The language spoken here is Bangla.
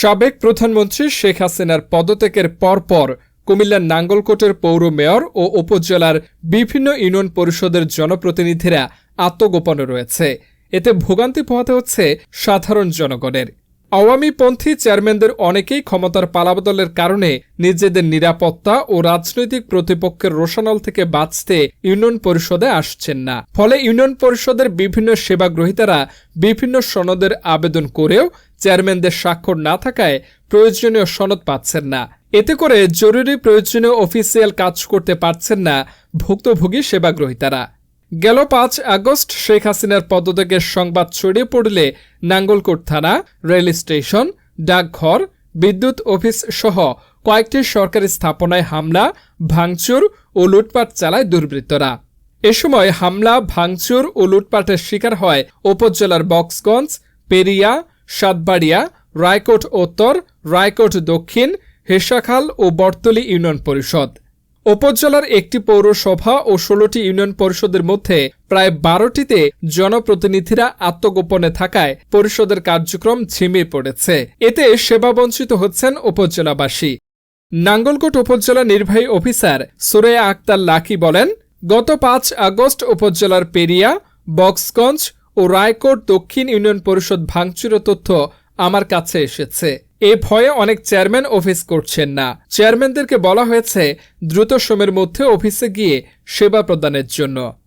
সাবেক প্রধানমন্ত্রী শেখ হাসিনার পদত্যাগের পরপর কুমিল্লার নাঙ্গলকোটের পৌর মেয়র ও উপজেলার বিভিন্ন ইউনিয়ন পরিষদের জনপ্রতিনিধিরা আত্মগোপনে রয়েছে। এতে ভোগান্তি পোহাতে হচ্ছে সাধারণ জনগণের। আওয়ামীপন্থী চেয়ারম্যানদের অনেকেই ক্ষমতার পালাবদলের কারণে নিজেদের নিরাপত্তা ও রাজনৈতিক প্রতিপক্ষের রোশানল থেকে বাঁচতে ইউনিয়ন পরিষদে আসছেন না। ফলে ইউনিয়ন পরিষদের বিভিন্ন সেবাগ্রহীতারা বিভিন্ন সনদের আবেদন করেও চেয়ারম্যানদের স্বাক্ষর না থাকায় প্রয়োজনীয় সনদ পাচ্ছেন না। এতে করে জরুরি প্রয়োজনীয় অফিসিয়াল কাজ করতে পারছেন না ভুক্তভোগী সেবাগ্রহীতারা। গেল পাঁচ আগস্ট শেখ হাসিনার পদত্যাগের সংবাদ ছড়িয়ে পড়লে নাঙ্গলকোট থানা, রেল স্টেশন, ডাকঘর, বিদ্যুৎ অফিস সহ কয়েকটি সরকারি স্থাপনায় হামলা, ভাঙচুর ও লুটপাট চালায় দুর্বৃত্তরা। এ সময় হামলা, ভাঙচুর ও লুটপাটের শিকার হয় উপজেলার বক্সগঞ্জ, পেরিয়া সাতবাড়িয়া, রায়কোট উত্তর, রায়কোট দক্ষিণ, হেসাখাল ও বর্তলী ইউনিয়ন পরিষদ। উপজেলার একটি পৌরসভা ও ষোলোটি ইউনিয়ন পরিষদের মধ্যে প্রায় বারোটিতে জনপ্রতিনিধিরা আত্মগোপনে থাকায় পরিষদের কার্যক্রম ঝিমিয়ে পড়েছে। এতে সেবাবঞ্চিত হচ্ছেন উপজেলাবাসী। নাঙ্গলকোট উপজেলা নির্বাহী অফিসার সুরেয়া আক্তার লাকি বলেন, গত পাঁচ আগস্ট উপজেলার পেরিয়া, বক্সগঞ্জ ও রায়কোট দক্ষিণ ইউনিয়ন পরিষদ ভাঙচুরের তথ্য আমার কাছে এসেছে। এ ভয়ে অনেক চেয়ারম্যান অফিস করছেন না। চেয়ারম্যানদেরকে বলা হয়েছে, দ্রুত সময়ের মধ্যে অফিসে গিয়ে সেবা প্রদানের জন্য।